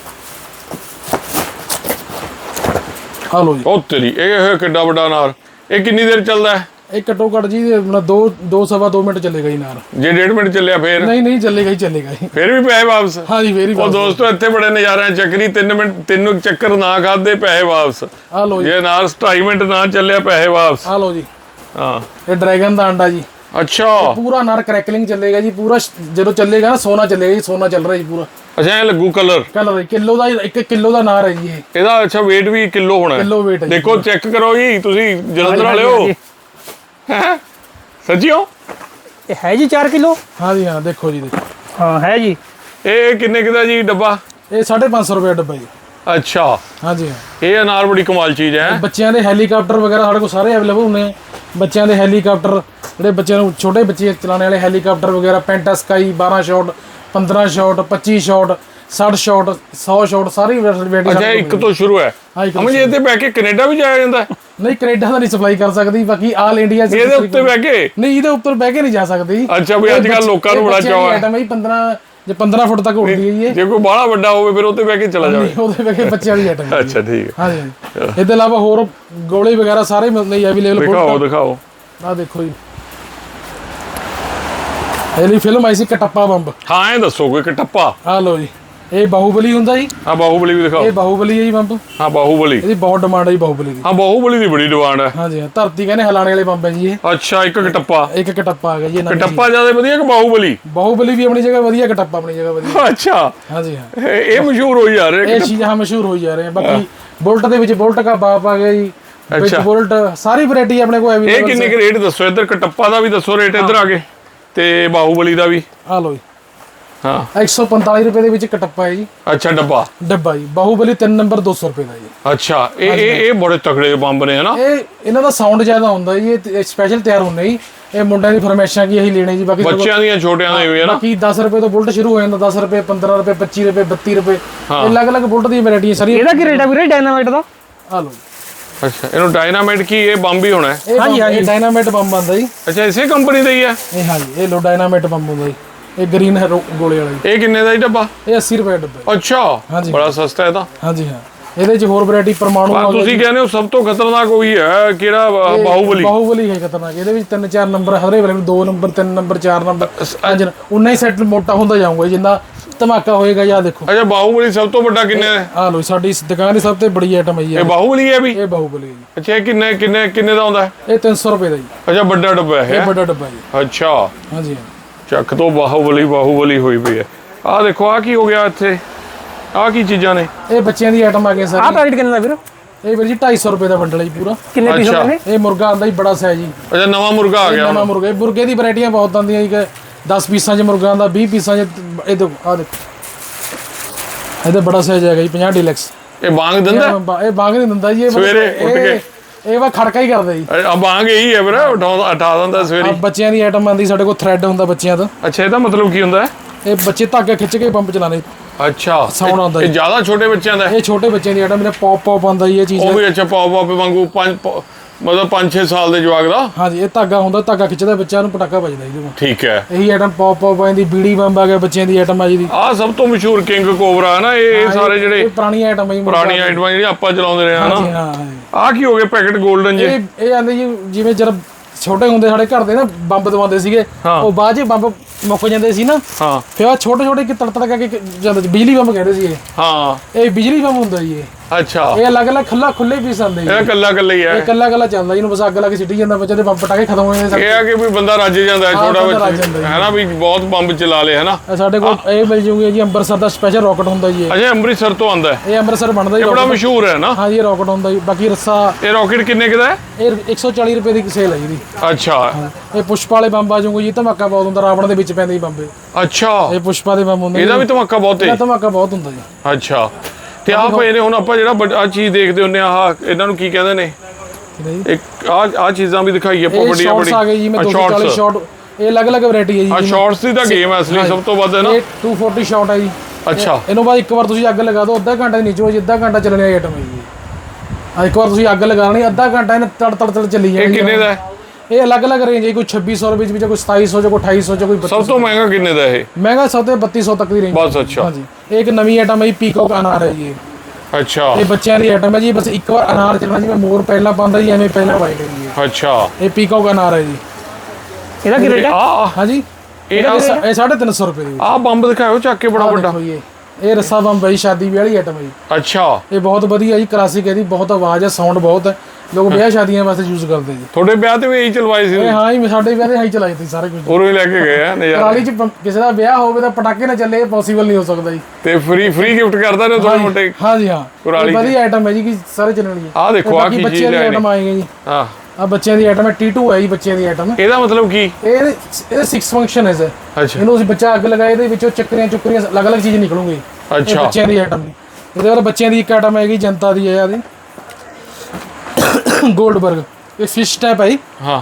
ਆ ਲਓ ਜੀ। ਉਹ ਤੇਰੀ ਇਹ ਇਹ ਕਿੱਡਾ ਵੱਡਾ ਨਾਰ? ਇਹ ਕਿੰਨੀ ਦੇਰ ਚੱਲਦਾ ਹੈ? ਇਹ ਘੱਟੋ ਘੱਟ ਜੀ 2 2 ਸਵਾ 2 ਮਿੰਟ ਚੱਲੇਗਾ ਜੀ ਨਾਰ ਜੇ ਡੇਢ ਮਿੰਟ ਚੱਲਿਆ ਫੇਰ? ਨਹੀਂ ਨਹੀਂ ਚੱਲੇਗਾ ਹੀ ਚੱਲੇਗਾ ਜੀ ਫੇਰ ਵੀ ਪੈਸੇ ਵਾਪਸ? ਹਾਂਜੀ ਵੈਰੀ ਉਹ ਦੋਸਤੋ ਇੱਥੇ ਬੜੇ ਨਜ਼ਾਰਿਆਂ ਚੱਕਰੀ 3 ਮਿੰਟ ਤਿੰਨ ਚੱਕਰ ਨਾ ਖਾਦੇ ਪੈਸੇ ਵਾਪਸ। ਆ ਲਓ ਜੀ। ਜੇ ਨਾਰ 2.5 ਮਿੰਟ ਨਾ ਚੱਲਿਆ ਪੈਸੇ ਵਾਪਸ। ਆ ਲਓ ਜੀ। ਹਾਂ। ਇਹ ਡਰੈਗਨ ਦਾ ਅੰਡਾ ਜੀ। ਅੱਛਾ। ਪੂਰਾ ਨਾਰ ਕ੍ਰੈਕਲਿੰਗ ਚੱਲੇਗਾ ਜੀ ਪੂਰਾ ਜਦੋਂ ਚੱਲੇਗਾ ਨਾ ਸੋਨਾ ਚੱਲੇਗਾ ਜੀ ਸੋਨਾ ਚੱਲ ਰਿਹਾ ਜੀ ਪੂਰਾ। ਅੱਛਾ ਇਹ ਲੱਗੂ ਕਲਰ ਕਲਰ ਕਿਲੋ ਦਾ 1 ਕਿਲੋ ਦਾ ਨਾਰ ਹੈ ਜੀ ਇਹ। ਇਹਦਾ ਅੱਛਾ weight ਵੀ ਕਿਲੋ ਹੋਣਾ ਹੈ। ਕਿਲੋ weight ਹੈ ਜੀ। ਦੇਖੋ ਚੈੱਕ ਕਰੋ ਜੀ ਤੁਸੀਂ ਜਲੰਧਰ ਵਾਲੇ ਹੋ? ਹੈ ਸੱਚੀਓ ਇਹ ਹੈ ਜੀ 4 ਕਿਲੋ? ਹਾਂਜੀ ਹਾਂ ਦੇਖੋ ਜੀ ਦੇਖੋ। ਹਾਂ ਹੈ ਜੀ। ਇਹ ਕਿੰਨੇ ਕੁ ਦਾ ਜੀ ਡੱਬਾ? ਇਹ 550 ਰੁਪਏ ਡੱਬਾ ਜੀ। ਅੱਛਾ। ਹਾਂ ਇਹ ਅਨਾਰ ਬੜੀ ਕਮਾਲ ਚੀਜ਼ ਹੈ। ਬੱਚਿਆਂ ਦੇ ਹੈਲੀਕਾਪਟਰ ਵਗੈਰਾ ਸਾਡੇ ਕੋਲ ਸਾਰੇ ਅਵੇਲੇਬਲ ਹੁੰਦੇ ਆ। ਬੱਚਿਆਂ ਦੇ ਹੈਲੀਕਾਪਟਰ ਜਿਹੜੇ ਬੱਚਿਆਂ ਨੂੰ ਛੋਟੇ ਬੱਚੇ ਚਲਾਉਣ ਵਾਲੇ ਹੈਲੀਕਾਪਟਰ ਵਗੈਰਾ penta sky 12 shot 15 shot 25 shot 60 shot 100 shot ਸਾਰੀ ਵੈਰਾਈਟੀ ਅੱਛਾ ਇੱਕ ਤੋਂ ਸ਼ੁਰੂ ਹੈ। ਅਮਨ ਜੀ ਇੱਥੇ ਬਹਿ ਕੇ ਕੈਨੇਡਾ ਵੀ ਜਾਇਆ ਜਾਂਦਾ? ਨਹੀਂ ਕੈਨੇਡਾ ਦਾ ਨਹੀਂ ਸਪਲਾਈ ਕਰ ਸਕਦੀ ਬਾਕੀ ਆਲ ਇੰਡੀਆ ਇਹਦੇ ਉੱਤੇ ਬਹਿ ਕੇ? ਨਹੀਂ ਇਹਦੇ ਉੱਪਰ ਬਹਿ ਕੇ ਨਹੀਂ ਜਾ ਸਕਦੇ। ਅੱਛਾ ਵੀ ਅੱਜ ਕੱਲ ਲੋਕਾਂ ਨੂੰ ਬੜਾ ਚਾਅ ਹੈ। ਆਈਟਮ ਹੈ ਜੀ 15 ਜੇ 15 ਫੁੱਟ ਤੱਕ ਉੱਡਦੀ ਹੈ ਜੀ ਇਹ। ਜੇ ਕੋਈ ਬਾਹਲਾ ਵੱਡਾ ਹੋਵੇ ਫਿਰ ਉੱਤੇ ਬਹਿ ਕੇ ਚਲਾ ਜਾਵੇ। ਉਹਦੇ ਬਹਿ ਕੇ ਬੱਚਿਆਂ ਦੀ ਆਈਟਮ ਅੱਛਾ ਠੀਕ ਹੈ। ਹਾਂਜੀ ਇਹਦੇ ਇਲਾਵਾ ਹੋਰ ਗੋਲੇ ਵਗੈਰਾ ਸਾਰੇ ਮਿਲਦੇ ਆ ਅਵੇਲੇਬਲ ਦਿਖਾਓ ਦਿਖਾਓ। ਆ ਦੇਖੋ ਜੀ। ਇਹ ਲਈ ਫਿਲਮ ਆਈ ਸੀ ਕਟੱਪਾ ਬੰਬ। ਹਾਂ ਇਹ ਦੱਸੋ ਕੋਈ ਕਟੱਪਾ? ਆ ਲਓ ਜੀ। ਇਹ ਬਾਹੂਬਲੀ ਹੁੰਦਾ ਜੀ। ਹਾਂ ਬਾਹੂਬਲੀ ਵੀ ਦਿਖਾਓ। ਇਹ ਬਾਹੂਬਲੀ ਹੈ ਜੀ ਬੰਬ। ਹਾਂ ਬਾਹੂਬਲੀ। ਇਹਦੀ ਬਹੁਤ ਡਿਮਾਂਡ ਹੈ ਜੀ ਬਾਹੂਬਲੀ ਦੀ। ਹਾਂ ਬਾਹੂਬਲੀ ਦੀ ਬੜੀ ਡਿਮਾਂਡ ਹੈ। ਹਾਂਜੀ ਹਾਂ ਧਰਤੀ ਕਹਿੰਦੇ ਹਿਲਾਣੇ ਵਾਲੇ ਬੰਬ ਹੈ ਜੀ ਇਹ। ਅੱਛਾ ਇੱਕ ਕਟੱਪਾ। ਇੱਕ ਕਟੱਪਾ ਆ ਗਿਆ ਜੀ ਇਹਨਾਂ ਕਟੱਪਾ ਜ਼ਿਆਦਾ ਵਧੀਆ ਕਿ ਬਾਹੂਬਲੀ? ਬਾਹੂਬਲੀ ਵੀ ਆਪਣੀ ਜਗ੍ਹਾ ਵਧੀਆ ਕਟੱਪਾ ਆਪਣੀ ਜਗ੍ਹਾ ਵਧੀਆ। ਅੱਛਾ। ਹਾਂਜੀ ਹਾਂ। ਇਹ ਇਹ ਮਸ਼ਹੂਰ ਹੋਈ ਜਾ ਰਿਹਾ ਇਹ ਚੀਜ਼ਾਂ ਮਸ਼ਹੂਰ ਹੋਈ ਜਾ ਰਹੇ ਆ ਬਾਕੀ ਬੁਲਟ ਦੇ ਵਿੱਚ ਬੁਲਟ ਦਾ ਬਾਪ ਆ ਗਿਆ ਜੀ। ਵਿੱਚ। ਬੁਲਟ ਸਾਰੀ ਵੈਰਾਈਟੀ ਆਪਣੇ ਕੋਲ ਇਹ ਅਵੇਲੇਬਲ ਕਿੰਨੇ ਕੁ ਰੇਟ ਦੱਸੋ ਇੱਧਰ? ਕਟੱਪਾ ਦਾ ਵੀ ਦੱਸੋ ਰੇਟ ਇੱਧਰ ਆ ਕੇ। ਤੇ ਬਾਹੂਬਲੀ ਦਾ ਵੀ। ਆ ਲਓ ਜੀ। ਹਾਂ। 145 ਰੁਪਏ ਦੇ ਵਿੱਚ ਕਟੱਪਾ ਹੈ ਜੀ। ਅੱਛਾ ਡੱਬਾ? ਡੱਬਾ ਜੀ। ਬਾਹੂਬਲੀ 3 ਨੰਬਰ 200 ਰੁਪਏ ਦਾ ਜੀ। ਅੱਛਾ ਇਹ ਇਹ ਇਹ ਬੜੇ ਤਕੜੇ ਬੰਬ ਨੇ ਹਨਾ? ਇਹ ਇਹਨਾਂ ਦਾ ਸਾਊਂਡ ਜ਼ਿਆਦਾ ਹੁੰਦਾ ਜੀ। ਇਹ ਸਪੈਸ਼ਲ ਤਿਆਰ ਹੁੰਦੇ ਜੀ। ਇਹ ਮੁੰਡਿਆਂ ਦੀ ਫਰਮੈਸ਼ਾਂ ਕੀ ਇਹੀ ਲੈਣੇ ਜੀ ਬਾਕੀ ਬੱਚਿਆਂ ਦੀਆਂ ਛੋਟਿਆਂ ਦੇ ਵੀ ਹਨਾ? ਬਾਕੀ 10 ਰੁਪਏ ਤੋਂ ਬੁਲਟ ਸ਼ੁਰੂ ਹੋ ਜਾਂਦਾ 10 ਰੁਪਏ 15 ਰੁਪਏ 25 ਰੁਪਏ 32 ਰੁਪਏ। ਇਹ ਅਲੱਗ-ਅਲੱਗ ਬੁਲਟ ਦੀਆਂ ਵੈਰਾਈਟੀਆਂ ਸਾਰੀਆਂ ਇਹਦਾ ਕੀ ਰੇਟ ਹੈ ਵੀਰੇ ਡਾਇਨਾਮਾਈਟ ਦਾ? ਆ ਲਓ। ਅੱਛਾ ਇਹਨੂੰ ਡਾਇਨਾਮਾਈਟ ਕੀ? ਇਹ ਬੰਬ ਹੀ ਹੋਣਾ ਹੈ? ਹਾਂਜੀ, ਹਾਂਜੀ। ਡਾਇਨਾਮਾਈਟ ਬੰਬ ਆਂਦਾ ਜੀ। ਅੱਛਾ ਇਸੇ ਕੰਪਨੀ ਦਾ ਹੀ ਹੈ? ਇਹ ਹਾਂਜੀ ਇਹ ਲੋ ਡਾਇਨਾਮਾਈਟ ਬੰਬ ਹੁੰਦਾ ਜੀ। ਇਹ ਗ੍ਰੀਨ ਹੈ ਗੋਲੇ ਵਾਲਾ ਜੀ। ਇਹ ਕਿੰਨੇ ਦਾ ਜੀ ਡੱਬਾ? ਇਹ 80 ਰੁਪਏ ਦਾ ਡੱਬਾ। ਅੱਛਾ ਹਾਂਜੀ। ਬੜਾ ਸਸਤਾ ਹੈ ਤਾਂ। ਹਾਂਜੀ ਹਾਂ। ਇਹਦੇ ਚ ਹੋਰ ਵੈਰਾਈਟੀ ਪਰਮਾਣੂ ਪਰ ਤੁਸੀਂ ਕਹਿੰਦੇ ਹੋ ਸਭ ਤੋਂ ਖਤਰਨਾਕ ਉਹੀ ਹੈ ਕਿਹੜਾ ਬਾਹੂਬਲੀ? ਬਾਹੂਬਲੀ ਹੈ ਖਤਰਨਾਕ। ਇਹਦੇ ਵਿੱਚ ਤਿੰਨ ਚਾਰ ਨੰਬਰ ਹਰੇ ਵਾਲੇ 2 ਨੰਬਰ 3 ਨੰਬਰ 4 ਨੰਬਰ ਪੰਜ ਉਨਾ ਹੀ ਸੈੱਟ ਮੋਟਾ ਹੁੰਦਾ ਜਾਊਗਾ ਜੀ, ਜਿੰਨਾ ਧਮਾਕਾ ਹੋਏਗਾ ਜੀ ਦੇਖੋ। ਅੱਛਾ ਬਾਹੂਬਲੀ ਸਭ ਤੋਂ ਵੱਡਾ ਕਿੰਨੇ ਦਾ ਹੈ? ਆ ਲੋ ਸਾਡੀ ਇਸ ਦੁਕਾਨ ਦੀ ਸਭ ਤੋਂ ਬੜੀ ਆਈਟਮ ਹੈ ਜੀ ਇਹ। ਬਾਹੂਬਲੀ ਹੈ ਵੀ? ਇਹ ਬਾਹੂਬਲੀ ਹੈ ਜੀ। ਅੱਛਾ ਇਹ ਕਿੰਨੇ ਕਿੰਨੇ ਕਿੰਨੇ ਦਾ ਆਉਂਦਾ ਹੈ? ਇਹ 300 ਰੁਪਏ ਦਾ ਜੀ। ਅੱਛਾ ਵੱਡਾ ਡੱਬਾ ਹੈ। ਇਹ ਵੱਡਾ ਡੱਬਾ ਜੀ। ਅੱਛਾ। ਹਾਂਜੀ ਚੱਕ ਤੋਂ ਬਾਹੂਬਲੀ ਬਾਹੂਬਲੀ ਹੋਈ ਪਈ ਹੈ। ਆਹ ਦੇਖੋ ਆਹ ਕੀ ਹੋ ਗਿਆ ਇੱਥੇ? ਆਹ ਕੀ ਚੀਜ਼ਾਂ ਨੇ? ਇਹ ਬੱਚਿਆਂ ਦੀ ਆਈਟਮ ਆ ਗਈ ਆਹ ਸਾਰੀ। ਪੈਕਟ ਕਿੰਨੇ ਦਾ ਵੀਰ? ਇਹ ਵੀਰ ਜੀ 250 ਰੁਪਏ ਦਾ ਬੰਡਲ ਹੈ ਜੀ ਪੂਰਾ। ਕਿੰਨੇ ਪੀਸ ਅੱਛਾ। ਨੇ? ਇਹ ਮੁਰਗਾ ਆਂਦਾ ਜੀ ਬੜਾ ਸਾਈਜ਼ ਜੀ। ਅੱਛਾ ਨਵਾਂ ਮੁਰਗਾ ਆ ਗਿਆ ਨਵਾਂ ਮੁਰਗਾ ਇਹ ਮੁਰਗੇ ਦੀ ਵੈਰਾਈਟੀਆਂ ਬਹੁਤ ਆਉਂਦੀਆਂ ਜੀ ਕਿ 10 ਪੀਸਾਂ 'ਚ ਮੁਰਗਾ ਆਂਦਾ 20 ਪੀਸਾਂ 'ਚ ਇਹ ਦੇਖੋ ਆ ਦੇਖੋ। ਇਹਦਾ ਬੜਾ ਸਾਈਜ਼ ਹੈਗਾ ਜੀ 50 ਡੀਲੈਕਸ ਇਹ ਬਾਂਗ ਦਿੰਦਾ? ਇਹ ਬਾਂਗ ਨਹੀਂ ਦਿੰਦਾ ਜੀ ਇਹ ਸਵੇਰੇ ਉੱਠ ਕੇ। ਇਹ ਵਾ ਖੜਕਾ ਹੀ ਕਰਦਾ ਜੀ। ਆ ਬਾਂਗ ਇਹੀ ਹੈ ਵੀਰ ਉਠਾਉਂਦਾ ਉਠਾ ਦਿੰਦਾ ਆ ਸਵੇਰੇ। ਬੱਚਿਆਂ ਦੀ ਆਈਟਮ ਆਂਦੀ ਸਾਡੇ ਕੋਲ ਥ੍ਰੈਡ ਹੁੰਦਾ ਬੱਚਿਆਂ ਦਾ ਅੱਛਾ ਇਹਦਾ ਮਤਲਬ ਕੀ ਹੁੰਦਾ? ਹੈ ਇਹ ਬੱਚੇ ਧਾਗਾ ਖਿੱਚ ਕੇ ਪੰਪ ਚਲਾਉਂਦੇ। ਅੱਛਾ Sound ਆਉਂਦਾ ਇਹ ਜੀ। ਜ਼ਿਆਦਾ ਛੋਟੇ ਬੱਚਿਆਂ ਦਾ ਹੈ? ਇਹ ਛੋਟੇ ਬੱਚਿਆਂ ਦੀ ਆਈਟਮ ਇਹਨੇ ਪੌਪ ਪੌਪ ਆਂਦਾ ਜੀ ਇਹ ਚੀਜ਼। ਉਹ ਵੀ ਅੱਛਾ ਪੌਪ ਪੌਪ ਵਾਂਗੂ ਪੰਜ ਪ- ਮਤਲਬ 5-6 ਸਾਲ ਦੇ ਜਵਾਕ ਦਾ? ਹਾਂਜੀ ਇਹ ਧਾਗਾ ਹੁੰਦਾ ਧਾਗਾ ਖਿੱਚਦਾ ਬੱਚਿਆਂ ਨੂੰ ਪਟਾਕਾ ਵੱਜਦਾ ਇਹਦੇ ਕੋਲ ਠੀਕ ਹੈ। ਇਹੀ ਆਈਟਮ ਪੌਪ ਪੌਪ ਆਂਦੀ ਬੀੜੀ ਬੰਬ ਆ ਗਿਆ ਬੱਚਿਆਂ ਦੀ ਆਈਟਮ ਆ ਜੀ ਦੀ ਆਹ ਸਭ ਤੋਂ ਮਸ਼ਹੂਰ ਕਿੰਗ ਕੋਬਰਾ ਹੈ ਨਾ ਇਹ ਸਾਰੇ ਜਿਹੜੇ ਇਹ ਪੁਰਾਣੀ ਆਈਟਮ ਹੈ ਜੀ ਪੁਰਾਣੀ ਆਈਟਮਾਂ ਜਿਹੜੀਆਂ ਆਪਾਂ ਚਲਾਉਂਦੇ ਰਹੇ ਹਾਂ ਨਾ। ਆਹ ਕੀ ਹੋ ਗਿਆ ਪੈਕੇਟ 골ਡਨ ਜੇ? ਇਹ ਇਹ ਆਂਦੇ ਜੀ ਜਿਵੇਂ ਜਦ ਛੋਟੇ ਹੁੰਦੇ ਸਾਡੇ ਘਰ ਦੇ ਨਾ ਬੰਬ ਦਵਾਉਂਦੇ ਸੀਗੇ। ਉਹ ਬਾਅਦ ਚ ਬੰਬ ਮੁੱਕ ਜਾਂਦੇ ਸੀ ਨਾ ਹਾਂ। ਫਿਰ ਆ ਛੋਟੇ ਛੋਟੇ ਕਿ ਤੜ ਤੜ ਕਰਕੇ ਜਾਂਦੇ ਸੀ ਬਿਜਲੀ ਬੰਬ ਕਹਿੰਦੇ ਸੀ ਇਹ। ਹਾਂ। ਇਹ ਬਿਜਲੀ ਬੰਬ ਹੁੰਦਾ ਜੀ ਇਹ। ਅੱਛਾ। ਇਹ ਅਲੱਗ-ਅਲੱਗ ਖੁੱਲਾ ਖੁੱਲੇ ਪੀਸ ਆਉਂਦੇ ਜੀ। ਇਹ ਕੱਲਾ ਕੱਲਾ ਹੀ ਹੈ। ਇਹ ਕੱਲਾ ਕੱਲਾ ਚੱਲਦਾ ਜੀ, ਇਹਨੂੰ ਬਸ ਅੱਗ ਲਾ ਕੇ ਸਿੱਟੀ ਜਾਂਦਾ ਬੱਚੇ ਦੇ ਬੰਬ ਪਟਾਕੇ ਖਤਮ ਹੋ ਜਾਂਦੇ ਇਹ ਆ ਕਿ ਵੀ ਬੰਦਾ ਰੱਜ ਜਾਂਦਾ ਹੈ ਛੋਟਾ ਬੰਦਾ ਰੱਜ ਬੱਚਾ ਜਾਂਦਾ। ਹੈ ਨਾ ਵੀ ਬਹੁਤ ਬੰਬ ਚਲਾ ਲੇ ਹੈ ਨਾ। ਇਹ ਸਾਡੇ ਕੋਲ ਇਹ ਮਿਲ ਜੂਗੇ ਜੀ ਅੰਮ੍ਰਿਤਸਰ ਦਾ ਸਪੈਸ਼ਲ ਰਾਕਟ ਹੁੰਦਾ ਜੀ ਇਹ। ਅਜੇ ਅੰਮ੍ਰਿਤਸਰ ਤੋਂ ਆਂਦਾ ਹੈ। ਇਹ ਅੰਮ੍ਰਿਤਸਰ ਬਣਦਾ ਜੀ ਇਹ ਬੜਾ rocket। ਮਸ਼ਹੂਰ ਹੈ ਨਾ। ਹਾਂ ਜੀ ਰਾਕਟ ਹੁੰਦਾ ਜੀ। ਬਾਕੀ ਰੱਸਾ ਇਹ ਰਾਕਟ ਕਿੰਨੇ ਕੁ ਦਾ ਹੈ? ਇਹ 140 ਰੁਪਏ ਦੀ ਸੇਲ ਹੈ ਜੀ ਇਹਦੀ। ਅੱਛਾ। ਇਹ ਪੁਸ਼ਪਾ ਵਾਲੇ ਬੰਬ ਆ ਜੂਗੇ ਜੀ ਧਮਾਕਾ ਬਹੁਤ ਹੁੰਦਾ ਰਾਵਣ ਦੇ ਵਿੱਚ ਪੈਂਦੇ ਜੀ ਬੰਬੇ। ਅੱਛਾ। ਇਹ ਪੁਸ਼ਪਾ ਦੇ ਬੰਬ ਹੁੰਦੇ ਇਹਦਾ। ਵੀ ਧਮਾਕਾ ਬਹੁਤ ਇਹਦਾ ਹੈ ਧਮਾਕਾ ਬਹੁਤ ਹੁੰਦਾ ਜੀ। ਅੱਛਾ। ਤੇ ਆਹ ਪਏ ਨੇ ਹੁਣ ਆਪਾਂ ਜਿਹੜਾ ਆ ਚੀਜ਼ ਦੇਖਦੇ ਹੁੰਨੇ ਆਹ ਇਹਨਾਂ ਨੂੰ ਕੀ ਕਹਿੰਦੇ ਨੇ? ਇੱਕ ਆ ਆ ਚੀਜ਼ਾਂ ਵੀ ਦਿਖਾਈਏ ਆਪਾਂ ਬੜੀਆਂ ਸ਼ਾਰਟਸ ਆ ਗਏ ਜੀ ਮੈਂ 240 ਸ਼ਾਰਟਸ ਸ਼ਾਰਟ ਇਹ ਅਲੱਗ-ਅਲੱਗ ਵੈਰਾਈਟੀ ਹੈ ਜੀ ਆ ਸ਼ਾਰਟਸ ਦੀ ਤਾਂ ਗੇਮ ਹੈ ਅਸਲੀ ਸਭ ਤੋਂ ਵੱਧ ਹੈ ਨਾ। ਇਹ 240 ਸ਼ਾਰਟ ਹੈ ਜੀ। ਅੱਛਾ। ਇਹਨੂੰ ਬਾਅਦ ਇੱਕ ਵਾਰ ਤੁਸੀਂ ਅੱਗ ਲਗਾ ਦਿਓ ਅੱਧਾ ਘੰਟਾ ਨੀਚੇ ਹੋ ਜੀ ਅੱਧਾ ਘੰਟਾ ਚੱਲਣੀ ਆਈ ਆਈਟਮ ਹੈ ਜੀ। ਆ ਇੱਕ ਵਾਰ ਤੁਸੀਂ ਅੱਗ ਲਗਾਣੀ ਅੱਧਾ ਘੰਟਾ ਇਹਨੇ ਤੜ ਤੜ ਤੜ ਚੱਲੀ ਜਾਣੀ ਇਹ ਕਿੰਨੇ ਦਾ ਹੈ? ਇਹ ਅਲੱਗ-ਅਲੱਗ ਰੇਂਜ ਹੈ ਕੋਈ 2600 ਰੁਪਏ ਵਿੱਚ ਕੋਈ 2700 ਚ ਕੋਈ 2800 ਚ ਕੋਈ 3200 ਸਭ ਤੋਂ ਮਹਿੰਗਾ ਕਿੰਨੇ ਦਾ ਇਹ? ਮਹਿੰਗਾ ਸਭ ਤੋਂ 3200 ਤੱਕ ਦੀ ਰੇਂਜ ਬਸ ਅੱਛਾ। ਹਾਂਜੀ। ਇਹ ਇੱਕ ਨਵੀਂ ਆਈਟਮ ਹੈ ਜੀ ਪੀਕੋਕ ਅਨਾਰ ਹੈ ਜੀ। ਅੱਛਾ। ਇਹ ਬੱਚਿਆਂ ਦੀ ਆਈਟਮ ਹੈ ਜੀ ਬਸ ਇੱਕ ਵਾਰ ਅਨਾਰ ਚੱਲਣਾ ਜਿਵੇਂ ਮੋਰ ਪਹਿਲਾਂ ਪਾਉਂਦਾ ਜੀ ਐਵੇਂ ਪਹਿਲਾਂ ਵਾਈਟ ਹੈ। ਜੀ ਇਹ। ਅੱਛਾ। ਇਹ ਪੀਕੋਕ ਅਨਾਰ ਹੈ ਜੀ। ਇਹਦਾ ਕੀ ਰੇਟ ਹੈ? ਆ ਹਾਂਜੀ। ਇਹ ਇਹ ਸਾ- ਇਹ 350 ਰੁਪਏ ਦੀ ਆ ਬੰਬ ਦਿਖਾਓ ਚੱਕ ਕੇ ਬੜਾ ਵੱਡਾ ਜੀ ਇਹ। ਰੱਸਾ ਬੰਬ ਹੈ ਜੀ, ਸ਼ਾਦੀ ਵਿਆਹ ਵਾਲੀ ਆਈਟਮ ਹੈ ਜੀ। ਅੱਛਾ। ਇਹ ਬਹੁਤ ਵਧੀਆ ਜੀ ਕਲਾਸਿਕ ਹੈ ਜੀ ਬਹੁਤ ਆਵਾਜ਼ ਹੈ ਸਾਊਂਡ ਬਹੁਤ ਹੈ। ਲੋਕ ਵਿਆਹ ਸ਼ਾਦੀਆਂ ਵਾਸਤੇ ਯੂਜ਼ ਕਰਦੇ ਜੀ। ਤੁਹਾਡੇ ਵਿਆਹ ਤੇ ਵੀ ਇਹੀ ਚਲਵਾਈ ਸੀ ਇਹ ਹਾਂ ਜੀ ਸਾਡੇ ਵਿਆਹ ਦੇ ਹਾਈ ਚਲਾਏ ਤੇ ਸਾਰੇ ਕੁਝ। ਉਰੋਂ ਹੀ ਲੈ ਕੇ ਗਏ ਆ ਨਜ਼ਾਰੇ। ਕਰਾਲੀ ਚ ਪ- ਕਿਸੇ ਦਾ ਵਿਆਹ ਹੋਵੇ ਤਾਂ ਪਟਾਕੇ ਨਾ ਚੱਲੇ ਪੋਸੀਬਲ ਨਹੀਂ ਹੋ ਸਕਦਾ ਜੀ। ਤੇ ਫ੍ਰੀ ਫ੍ਰੀ ਗਿਫਟ ਕਰਦਾ ਨੇ ਤੁਹਾਡੇ ਮੁੰਡੇ ਹਾਂ ਜੀ ਹਾਂ। ਕੁਰਾਲੀ ਇਹ। ਵਧੀਆ ਆਈਟਮ ਹੈ ਜੀ ਕਿ ਸਾਰੇ ਚੱਲਣਗੇ ਆਹ ਦੇਖੋ, ਆਹ ਬਾਕੀ ਕੀ ਬੱਚਿਆਂ ਚੀਜ਼ ਦੀ ਲਿਆਏ ਆਈਟਮ ਆਏਗੀ ਜੀ। ਹਾਂ ਆ ਬੱਚਿਆਂ ਦੀ ਆਈਟਮ ਹੈ T2 ਹੈ ਜੀ ਬੱਚਿਆਂ ਦੀ ਆਈਟਮ ਇਹਦਾ ਮਤਲਬ ਕੀ? ਇਹ ਇਹਦੇ 6 ਫੰਕਸ਼ਨ ਹੈ ਸਰ ਅੱਛਾ। ਇਹਨੂੰ ਅਸੀਂ ਬੱਚਾ ਅੱਗ ਲਗਾਏ ਇਹਦੇ ਵਿੱਚੋਂ ਚੱਕਰੀਆਂ ਚੁੱਕਰੀਆਂ ਅਲੱਗ-ਅਲੱਗ ਚੀਜ਼ ਨਿਕਲੂਗੀ। ਇਹ ਅੱਛਾ। ਬੱਚਿਆਂ ਦੀ ਆਈਟਮ ਹੈ। ਇਹਦੇ ਬਾਅਦ ਬੱਚਿਆਂ ਦੀ ਇੱਕ ਆਈਟਮ ਹੈਗੀ ਜਨਤਾ ਦੀ ਹੈ ਆਦੀ ਗੋਲਡਬਰਗ। ਇਹ ਫਿਸ਼ ਟੈਪ ਹੈ। ਹਾਂ।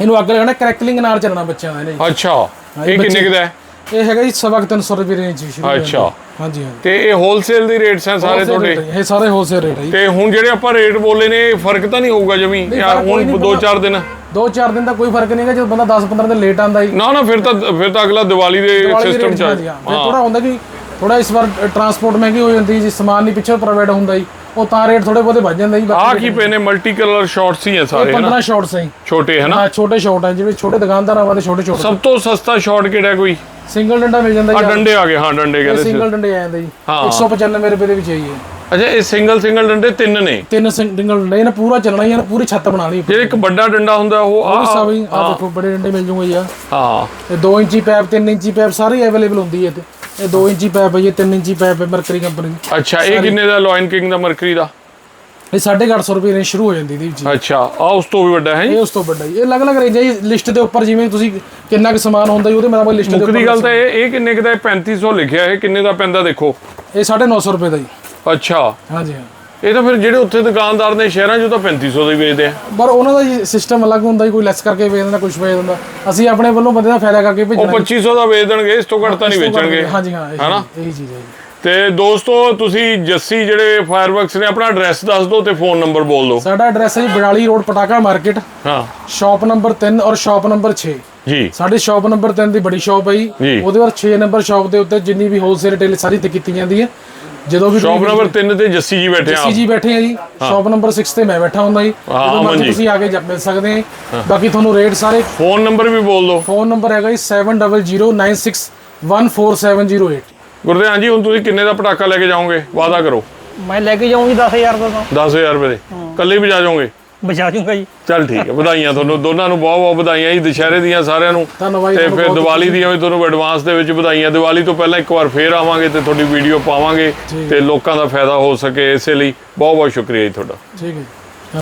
ਇਹਨੂੰ ਅੱਗ ਲਗਾਣਾ ਕਰੈਕਲਿੰਗ ਨਾਲ ਚੱਲਣਾ ਬੱਚਿਆਂ ਦਾ ਇਹਨੇ। ਅੱਛਾ। ਇਹ ਕਿੰਨੇ ਬੱਚੇ- ਕੁ ਦਾ ਹੈ? ਇਹ ਹੈਗਾ ਜੀ ਸਵਾ ਕੁ ਤਿੰਨ ਸੌ ਰੁਪਏ ਰੇਂਜ ਸ਼ੁਰੂ ਹੋ। ਅੱਛਾ। ਹਾਂਜੀ ਹਾਂਜੀ। ਤੇ ਇਹ ਹੋਲਸੇਲ ਦੀ ਰੇਟਸ ਹੈ ਸਾਰੇ ਤੁਹਾਡੇ? ਇਹ ਸਾਰੇ ਹੋਲਸੇਲ ਰੇਟ ਹੈ ਤੇ ਹੁਣ ਜਿਹੜੇ ਆਪਾਂ ਰੇਟ ਬੋਲੇ ਨੇ ਫ਼ਰਕ ਤਾਂ ਨਹੀਂ ਹੋਊਗਾ ਜਮੀ? ਯਾਰ ਹੁਣ ਨਹੀਂ 2-4 ਦਿਨ? ਦੋ ਚਾਰ ਦਿਨ ਦਾ ਕੋਈ ਫ਼ਰਕ ਨਹੀਂ ਹੈਗਾ ਜਦੋਂ ਬੰਦਾ 10 15 ਦਿਨ ਲੇਟ ਆਂਦਾ ਨਾ ਨਾ ਫਿਰ ਤਾਂ ਫਿਰ ਤਾਂ ਅਗਲਾ ਦੀਵਾਲੀ ਦੇ ਸਿਸਟਮ ਚ ਆ ਥੋੜਾ ਹੁੰਦਾ ਕਿ ਥੋੜਾ ਇਸ ਵਾਰ ਟਰਾਂਸਪੋਰਟ ਮਹਿੰਗੀ ਹੋ ਜਾਂਦੀ ਜੀ ਸਮਾਨ ਨਹੀਂ ਪਿੱਛੇ ਪ੍ਰੋਵਾਈਡ ਹੁੰਦਾ ਜੀ। ਉਹ ਤਾਂ ਰੇਟ ਥੋੜੇ ਬਹੁਤੇ ਵੱਧ ਜਾਂਦੇ ਜੀ ਆ ਕੀ ਪਏ ਨੇ? ਮਲਟੀ ਕਲਰ ਸ਼ਾਰਟਸ ਹੀ ਹੈ ਸਾਰੇ ਹੈ ਨਾ 15 ਸ਼ਾਰਟਸ ਹੈ ਛੋਟੇ ਹੈ ਨਾ ਹਾਂ ਛੋਟੇ ਸ਼ਾਰਟ ਹੈ ਜਿਵੇਂ ਛੋਟੇ ਦੁਕਾਨਦਾਰਾਂ ਵਾਲੇ ਛੋਟੇ ਛੋਟੇ ਸਭ ਤੋਂ ਸਸਤਾ ਸ਼ਾਰਟ ਕਿਹੜਾ ਹੈ ਕੋਈ? ਸਿੰਗਲ ਡੰਡਾ ਮਿਲ ਜਾਂਦਾ ਆ ਜੀ ਡੰਡੇ ਆ ਗਏ ਹਾਂ ਡੰਡੇ ਇਹ ਕਹਿੰਦੇ ਸਿੰਗਲ ਡੰਡੇ ਆ ਜਾਂਦੇ ਜੀ। ਹਾਂ। 195 ਰੁਪਏ ਦੇ ਵਿੱਚ ਹੈ ਜੀ ਇਹ। ਅੱਛਾ ਇਹ ਸਿੰਗਲ ਸਿੰਗਲ ਡੰਡੇ ਤਿੰਨ ਨੇ। ਤਿੰਨ ਸਿੰਗਲ ਡੰਡੇ ਇਹਨਾਂ ਪੂਰਾ ਚੱਲਣਾ ਇਹਨਾਂ ਪੂਰੀ ਛੱਤ ਬਣਾਣੀ ਜਿਹੜੇ ਇੱਕ ਵੱਡਾ ਡੰਡਾ ਹੁੰਦਾ ਉਹ ਆ ਸਭ ਹੀ ਆ ਦੇਖੋ ਬੜੇ ਡੰਡੇ ਮਿਲ ਜੂਗੇ ਜੀ ਆ ਹਾਂ। ਇਹ 2 ਇੰਚੀ ਪੈਪ 3 ਇੰਚੀ ਪੈਪ ਸਾਰੇ ਅਵੇਲੇਬਲ ਹੁੰਦੀ ਹੈ ਤੇ ਇਹ 2 ਇੰਚੀ ਪੈਪ ਹੈ ਜੀ 3 ਇੰਚੀ ਪੈਪ ਹੈ ਮਰਕਰੀ ਕੰਪਨੀ ਦੀ। ਅੱਛਾ ਇਹ ਕਿੰਨੇ ਦਾ ਲੋਇਨ ਕਿੰਗ ਦਾ ਮਰਕਰੀ ਦਾ? ਇਹ 850 ਰੁਪਏ ਰੇਂਜ ਸ਼ੁਰੂ ਹੋ ਜਾਂਦੀ ਦੀ ਜੀ। ਅੱਛਾ ਆ ਉਸ ਤੋਂ ਵੀ ਵੱਡਾ ਹੈ ਇਹ ਉਸ ਤੋਂ ਵੱਡਾ ਜੀ। ਇਹ ਅਲੱਗ-ਅਲੱਗ ਰੇਂਜ ਹੈ ਲਿਸਟ ਦੇ ਉੱਪਰ ਜਿਵੇਂ ਤੁਸੀਂ ਕਿੰਨਾ ਕੁ ਸਮਾਨ ਹੁੰਦਾ ਜੀ ਉਹਦੇ ਮੁਤਾਬਕ ਲਿਸਟ ਦੇ ਉੱਪਰ ਗੱਲ ਤਾਂ ਇਹ ਇਹ ਕਿੰਨੇ ਕੁ ਦਾ ਹੈ? 3500 ਲਿਖਿਆ ਇਹ ਕਿੰਨੇ ਦਾ ਪੈਂਦਾ ਦੇਖੋ? ਇਹ 950 ਰੁਪਏ ਦਾ ਜੀ। ਅੱਛਾ। ਹਾਂਜੀ ਹਾਂ ਇਹ ਤਾਂ ਫਿਰ ਜਿਹੜੇ ਉੱਥੇ ਦੁਕਾਨਦਾਰ ਨੇ ਸ਼ਹਿਰਾਂ 'ਚ ਉਹ ਤਾਂ 3500 ਦੇ ਹੀ ਵੇਚਦੇ ਆ। ਪਰ ਉਹਨਾਂ ਦਾ ਸਿਸਟਮ ਅਲੱਗ ਹੁੰਦਾ ਕੋਈ ਲੈਸ ਕਰਕੇ ਵੇਚ ਦਿੰਦਾ ਕੁਝ ਵੇਚ ਦਿੰਦਾ। ਅਸੀਂ ਆਪਣੇ ਵੱਲੋਂ ਬੰਦੇ ਦਾ ਫਾਇਦਾ ਕਰਕੇ ਉਹ ਭੇਜਣਾ 2500 ਦਾ ਵੇਚ ਦੇਣਗੇ ਇਸ ਤੋਂ ਘੱਟ ਤਾਂ ਨਹੀਂ ਵੇਚਣਗੇ। ਹਾਂਜੀ ਹਾਂ ਇਹੀ- ਹਨਾ? ਇਹੀ ਚੀਜ਼ ਹੈ ਤੇ ਦੋਸਤੋ ਤੁਸੀਂ ਜੱਸੀ ਜਿਹੜੇ ਫਾਇਰਵਰਕਸ ਨੇ ਆਪਣਾ ਐਡਰੈਸ ਦੱਸ ਦਿਓ ਤੇ ਫੋਨ ਨੰਬਰ ਬੋਲ ਦਿਓ। ਸਾਡਾ ਐਡਰੈਸ ਹੈ ਬੜਾਲੀ ਰੋਡ ਪਟਾਕਾ ਮਾਰਕੀਟ ਹਾਂ। ਸ਼ਾਪ ਨੰਬਰ 3 ਔਰ ਸ਼ਾਪ ਨੰਬਰ 6 ਜੀ। ਸਾਡੀ ਸ਼ਾਪ ਨੰਬਰ 3 ਦੀ ਬੜੀ ਸ਼ਾਪ ਹੈ ਜੀ। ਉਹਦੇ ਬਾਅਦ 6 ਨੰਬਰ ਸ਼ਾਪ ਦੇ ਉੱਤੇ ਜਿੰਨੀ ਵੀ ਹੋਲਸੇਲ ਰਿਟੇਲ ਸਾਰੀ ਤੇ ਕੀਤੀ ਜਾਂਦੀ ਹੈ। ਜਦੋਂ ਵੀ ਸ਼ਾਪ ਨੰਬਰ 3 ਤੇ ਜੱਸੀ ਜੀ ਬੈਠੇ ਆ ਸੀ ਜੀ ਬੈਠੇ ਆ ਜੀ। ਸ਼ਾਪ ਨੰਬਰ 6 ਤੇ ਮੈਂ ਬੈਠਾ ਹੁੰਦਾ ਜੀ। ਹਾਂ, ਜਦੋਂ ਮਰਜ਼ੀ ਜੀ। ਤੁਸੀਂ ਆ ਕੇ ਜਾ- ਮਿਲ ਸਕਦੇ ਆ। ਬਾਕੀ ਤੁਹਾਨੂੰ ਰੇਟ ਸਾਰੇ ਫੋਨ ਨੰਬਰ ਵੀ ਬੋਲ ਦਿਓ। ਫੋਨ ਨੰਬਰ ਹੈਗਾ ਜੀ 7009614708 ਗੁਰਦੇ ਹਾਂਜੀ ਹੁਣ ਤੁਸੀਂ ਕਿੰਨੇ ਦਾ ਪਟਾਕਾ ਲੈ ਕੇ ਜਾਓਗੇ? ਵਾਅਦਾ ਕਰੋ। ਮੈਂ ਲੈ ਕੇ ਜਾਊਂਗੀ 10000 ਦਾ ਤਾਂ। 10000 ਰੁਪਏ ਦੇ। ਕੱਲੇ ਵਜਾ ਜਾਓਗੇ? ਬਚਾ ਜੂੰਗਾ ਜੀ। ਚੱਲ ਠੀਕ ਹੈ ਵਧਾਈਆਂ ਤੁਹਾਨੂੰ। ਦੋਨਾਂ ਨੂੰ ਬਹੁਤ ਬਹੁਤ ਵਧਾਈਆਂ ਜੀ ਦੁਸ਼ਹਿਰੇ ਦੀਆਂ ਸਾਰਿਆਂ ਨੂੰ। ਧੰਨਵਾਦ ਤੇ ਫਿਰ ਦੀਵਾਲੀ ਦੀਆਂ ਵੀ ਤੁਹਾਨੂੰ ਐਡਵਾਂਸ ਦੇ ਵਿੱਚ ਵਧਾਈਆਂ। ਦੀਵਾਲੀ ਤੋਂ ਪਹਿਲਾਂ ਇੱਕ ਵਾਰ ਫੇਰ ਆਵਾਂਗੇ ਤੇ ਤੁਹਾਡੀ ਵੀਡੀਓ ਪਾਵਾਂਗੇ ਤੇ ਲੋਕਾਂ ਦਾ ਫਾਇਦਾ ਹੋ ਸਕੇ ਇਸੇ ਲਈ। ਬਹੁਤ ਬਹੁਤ ਸ਼ੁਕਰੀਆ ਜੀ ਤੁਹਾਡਾ। ਠੀਕ ਹੈ